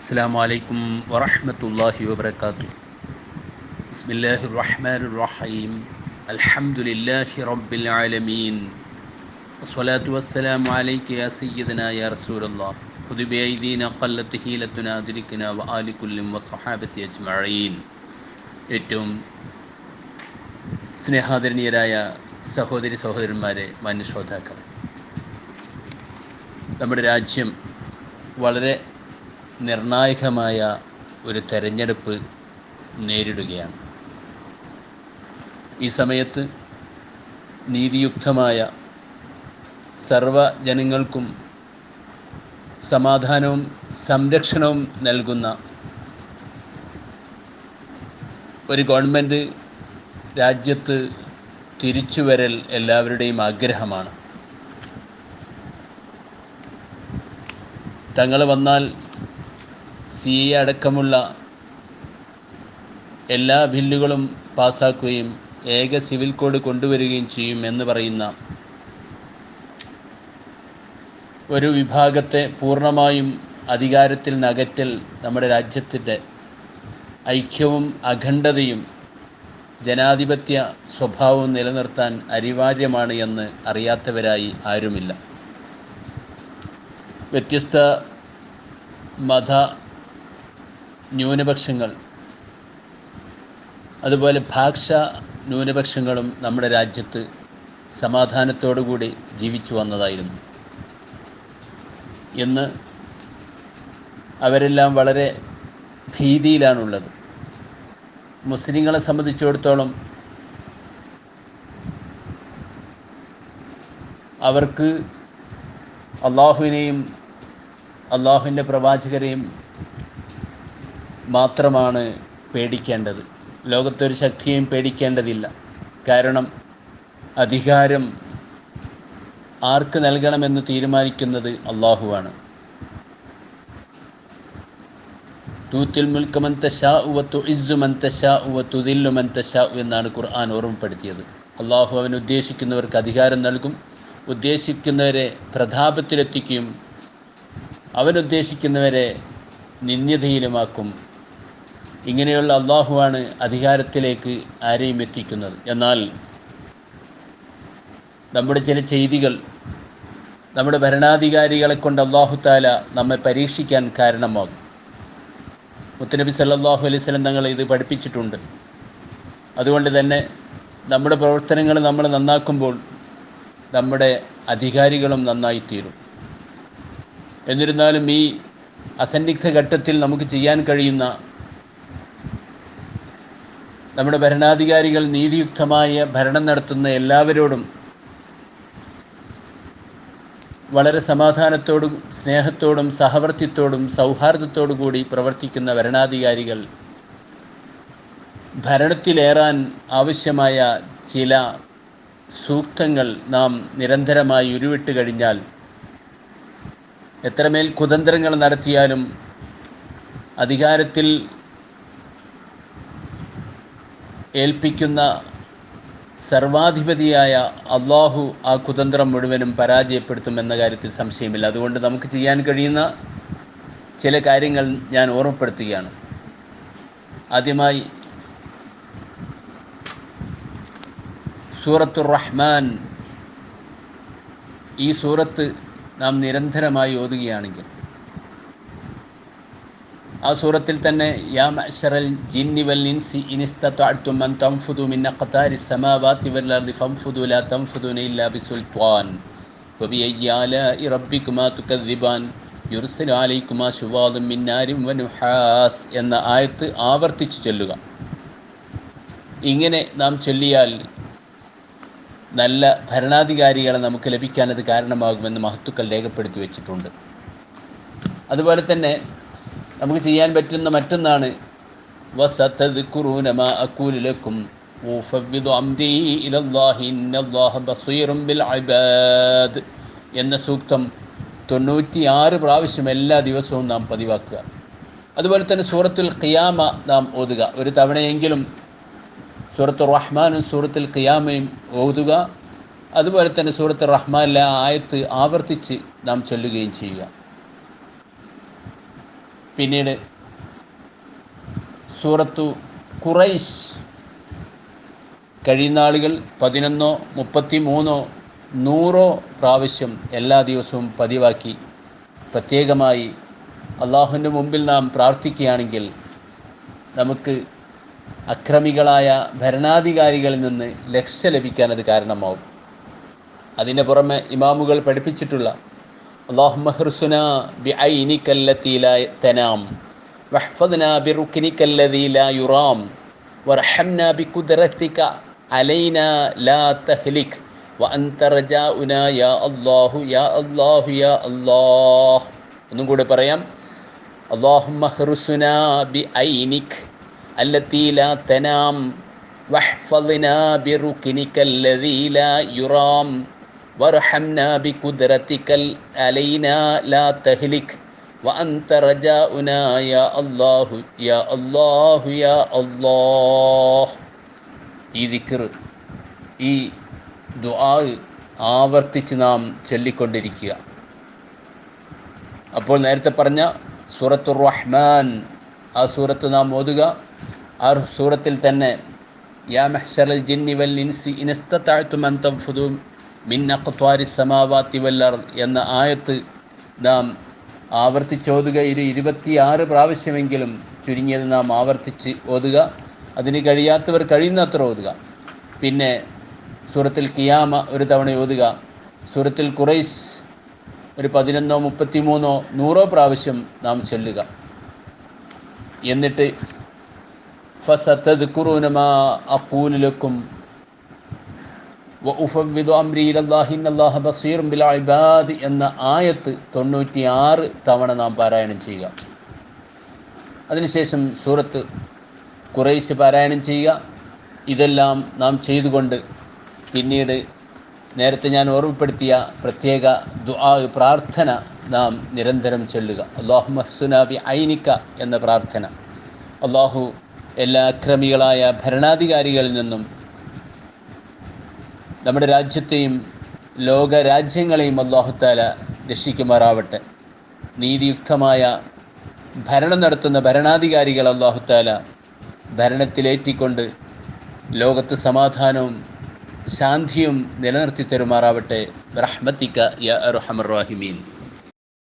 അസ്സാം വലൈക്കും വറഹമത്തല്ലാഹി വബർക്കാത്തു ബിസ്മില്ലാഹി റഹ്മാൻ റഹീം അൽഹംദുലില്ലാഹി റബ്ബിൽ ആലമീൻ. വസ്സലാത്തു വസ്സലാം അലൈക്ക് യാ സയ്യിദന യാ റസൂലല്ലാഹ്. ഖുദിബി ഐദീന ഖല്ലത്ത് ഹീലത്തുന അതിരിക്കന വ ആലി കുല്ലിം വ സ്വഹാബത്തി അജ്മഈൻ. ഏറ്റവും സ്നേഹാദരണീയരായ സഹോദരി സഹോദരന്മാരെ മനുശ്രോതാക്കളെ നമ്മുടെ രാജ്യം വളരെ നിർണായകമായ ഒരു തെരഞ്ഞെടുപ്പ് നേരിടുകയാണ്. ഈ സമയത്ത് നീതിയുക്തമായ സർവ ജനങ്ങൾക്കും സമാധാനവും സംരക്ഷണവും നൽകുന്ന ഒരു ഗവൺമെന്റ് രാജ്യത്ത് തിരിച്ചുവരൽ എല്ലാവരുടെയും ആഗ്രഹമാണ്. തങ്ങൾ വന്നാൽ സി എ അടക്കമുള്ള എല്ലാ ബില്ലുകളും പാസ്സാക്കുകയും ഏക സിവിൽ കോഡ് കൊണ്ടുവരികയും ചെയ്യും എന്ന് പറയുന്ന ഒരു വിഭാഗത്തെ പൂർണമായും അധികാരത്തിൽ നകറ്റൽ നമ്മുടെ രാജ്യത്തിന്റെ ഐക്യവും അഖണ്ഡതയും ജനാധിപത്യ സ്വഭാവവും നിലനിർത്താൻ അനിവാര്യമാണ് എന്ന് അറിയാത്തവരായി ആരുമില്ല. വ്യത്യസ്ത മത ന്യൂനപക്ഷങ്ങൾ. അതുപോലെ ഭാഷ ന്യൂനപക്ഷങ്ങളും നമ്മുടെ രാജ്യത്ത് സമാധാനത്തോടുകൂടി ജീവിച്ചു വന്നതായിരുന്നു. എന്ന് അവരെല്ലാം വളരെ ഭീതിയിലാണുള്ളത്. മുസ്ലിങ്ങളെ സംബന്ധിച്ചിടത്തോളം അവർക്ക് അള്ളാഹുവിനെയും അള്ളാഹുവിന്റെ പ്രവാചകരെയും മാത്രമാണ് പേടിക്കേണ്ടത്. ലോകത്തൊരു ശക്തിയും പേടിക്കേണ്ടതില്ല. കാരണം അധികാരം ആർക്ക് നൽകണമെന്ന് തീരുമാനിക്കുന്നത് അള്ളാഹുവാണ്. തൂത്തിൽ മുൽക്കമന്ത ഷാ ഉവത്തു ഇസ്സു മന്ത ഷാ ഉവത്തു ദില്ലു മന്ത ഷാ എന്നാണ് ഖുർആൻ ഓർമ്മപ്പെടുത്തിയത്. അള്ളാഹു അവൻ ഉദ്ദേശിക്കുന്നവർക്ക് അധികാരം നൽകും ഉദ്ദേശിക്കുന്നവരെ പ്രതാപത്തിലെത്തിക്കും അവനുദ്ദേശിക്കുന്നവരെ നിന്ദ്യതയിലുമാക്കും ഇങ്ങനെയുള്ള അള്ളാഹുവാണ് അധികാരത്തിലേക്ക് ആരെയും എത്തിക്കുന്നത്. എന്നാൽ നമ്മുടെ ചില ചെയ്തികൾ നമ്മുടെ ഭരണാധികാരികളെ കൊണ്ട് അള്ളാഹു താല നമ്മെ പരീക്ഷിക്കാൻ കാരണമാകും. മുത്തനബി സല്ലാഹു അലൈഹി സ്വലം തങ്ങൾ ഇത് പഠിപ്പിച്ചിട്ടുണ്ട്. അതുകൊണ്ട് തന്നെ നമ്മുടെ പ്രവർത്തനങ്ങൾ നമ്മൾ നന്നാക്കുമ്പോൾ നമ്മുടെ അധികാരികളും നന്നായിത്തീരും എന്നിരുന്നാലും ഈ അസന്നിഗ്ധ ഘട്ടത്തിൽ നമുക്ക് ചെയ്യാൻ കഴിയുന്ന നമ്മുടെ ഭരണാധികാരികൾ നീതിയുക്തമായ ഭരണം നടത്തുന്ന എല്ലാവരോടും വളരെ സമാധാനത്തോടും സ്നേഹത്തോടും സഹവർത്തിത്തോടും സൗഹാർദ്ദത്തോടു കൂടി പ്രവർത്തിക്കുന്ന ഭരണാധികാരികൾ ഭരണത്തിലേറാൻ ആവശ്യമായ ചില സൂക്തങ്ങൾ നാം നിരന്തരമായി ഉരുവിട്ട് കഴിഞ്ഞാൽ എത്രമേൽ കുതന്ത്രങ്ങൾ നടത്തിയാലും അധികാരത്തിൽ ഏൽപ്പിക്കുന്ന സർവാധിപതിയായ അള്ളാഹു ആ കുതന്ത്രം മുഴുവനും പരാജയപ്പെടുത്തുമെന്ന കാര്യത്തിൽ സംശയമില്ല. അതുകൊണ്ട് നമുക്ക് ചെയ്യാൻ കഴിയുന്ന ചില കാര്യങ്ങൾ ഞാൻ ഓർമ്മപ്പെടുത്തുകയാണ്. ആദ്യമായി സൂറത്തു റഹ്മാൻ ഈ സൂറത്ത് നാം നിരന്തരമായി ഓതുകയാണെങ്കിൽ ആ സൂറത്തിൽ തന്നെ യാ ജിന്നി വൽ ഇൻസി വൽ അർദി ലാ ഇല്ലാ എന്ന ആയത്ത് ആവർത്തിച്ച് ചൊല്ലുക. ഇങ്ങനെ നാം ചൊല്ലിയാൽ നല്ല ഭരണാധികാരികളെ നമുക്ക് ലഭിക്കാൻ അത് കാരണമാകുമെന്ന് മഹത്തുക്കൾ രേഖപ്പെടുത്തി വെച്ചിട്ടുണ്ട്. അതുപോലെ തന്നെ നമുക്ക് ചെയ്യാൻ പറ്റുന്ന മറ്റൊന്നാണ്. എന്ന സൂക്തം തൊണ്ണൂറ്റിയാറ് പ്രാവശ്യം എല്ലാ ദിവസവും നാം പതിവാക്കുക. അതുപോലെ തന്നെ സൂറത്തുൽ ഖിയാമ നാം ഓതുക. ഒരു തവണയെങ്കിലും സൂറത്ത് റഹ്മാനും സൂറത്തുൽ ഖിയാമയും ഓതുക. അതുപോലെ തന്നെ സൂറത്ത് റഹ്മാനിലെ ആയത്ത് ആവർത്തിച്ച് നാം ചൊല്ലുകയും ചെയ്യുക. പിന്നീട് സൂറത്തു കുറൈസ് കഴിയുന്ന ആളുകൾ പതിനൊന്നോ മുപ്പത്തി മൂന്നോ നൂറോ പ്രാവശ്യം എല്ലാ ദിവസവും പതിവാക്കി പ്രത്യേകമായി അള്ളാഹുവിന്റെ മുമ്പിൽ നാം പ്രാർത്ഥിക്കുകയാണെങ്കിൽ നമുക്ക് അക്രമികളായ ഭരണാധികാരികളിൽ നിന്ന് രക്ഷ ലഭിക്കാൻ അത് കാരണമാവും. അതിന് പുറമെ ഇമാമുകൾ പഠിപ്പിച്ചിട്ടുള്ള അള്ളാഹുമഹ്റുസുന ബി ഐനിക്കല്ലത്തീല തനാം വഹ്ഫദ്ന ബി റുക്കിനിക്കല്ലതീല യുറാം വർഹംന ബി കുദറത്തിക അലൈന ലാ തഹ്ലിക് وأنت رجاؤنا يا الله يا الله يا الله ഒന്നും കൂടെ പറയാം اللهم احرسنا بعينك التي لا تنام واحفظنا بركنك الذي لا يرام وارحمنا بقدرتك علينا لا تهلك وأنت رجاؤنا يا الله يا الله يا الله ഈ ദിക്കർ ഈ ദുആ ആവർത്തിച്ച് നാം ചൊല്ലിക്കൊണ്ടിരിക്കുക അപ്പോൾ നേരത്തെ പറഞ്ഞ സൂറത്തുർ റഹ്മാൻ ആ സൂറത്ത് നാം ഓതുക ആ സൂറത്തിൽ തന്നെ യാ മെഹ്ഷറൽ ജിന്നി വൽ ഇൻസി ഇനസ്തത്താഴ്ത്തും അന്തം അഖ്ത്വാരി സമാവാത്തി വല്ലർ എന്ന ആയത്ത് നാം ആവർത്തിച്ചോതുക. ഇരു ഇരുപത്തിയാറ് പ്രാവശ്യമെങ്കിലും ചുരുങ്ങിയത് നാം ആവർത്തിച്ച് ഓതുക. അതിന് കഴിയാത്തവർ കഴിയുന്നത്ര ഓതുക. പിന്നെ സൂറത്തിൽ കിയാമ ഒരു തവണ ഓതുക. സൂറത്തിൽ കുറൈസ് ഒരു പതിനൊന്നോ മുപ്പത്തിമൂന്നോ നൂറോ പ്രാവശ്യം നാം ചൊല്ലുക. എന്നിട്ട് ഫസത്തത് കുറൂനമാ അക്കൂലിലക്കും ബിൽ ഇബാദ് എന്ന ആയത്ത് തൊണ്ണൂറ്റിയാറ് തവണ നാം പാരായണം ചെയ്യുക. അതിനുശേഷം സൂറത്ത് കുറേശ്ശെ പാരായണം ചെയ്യുക. ഇതെല്ലാം നാം ചെയ്തുകൊണ്ട് പിന്നീട് നേരത്തെ ഞാൻ ഓർമ്മപ്പെടുത്തിയ പ്രത്യേക ദുആ പ്രാർത്ഥന നാം നിരന്തരം ചൊല്ലുക. അള്ളാഹു മഹ്സുനാബി ഐനിക്ക എന്ന പ്രാർത്ഥന. അള്ളാഹു എല്ലാ അക്രമികളായ ഭരണാധികാരികളിൽ നിന്നും നമ്മുടെ രാജ്യത്തെയും ലോക രാജ്യങ്ങളെയും അള്ളാഹുത്താല രക്ഷിക്കുമാറാവട്ടെ. നീതിയുക്തമായ ഭരണം നടത്തുന്ന ഭരണാധികാരികൾ അള്ളാഹുത്താല ഭരണത്തിലേറ്റിക്കൊണ്ട് ലോകത്ത് സമാധാനവും ശാന്തിയും നിലനിർത്തി തരുമാറാവട്ടെ. റഹ്മത്തിക്ക യ റഹമർ റാഹിമീൻ.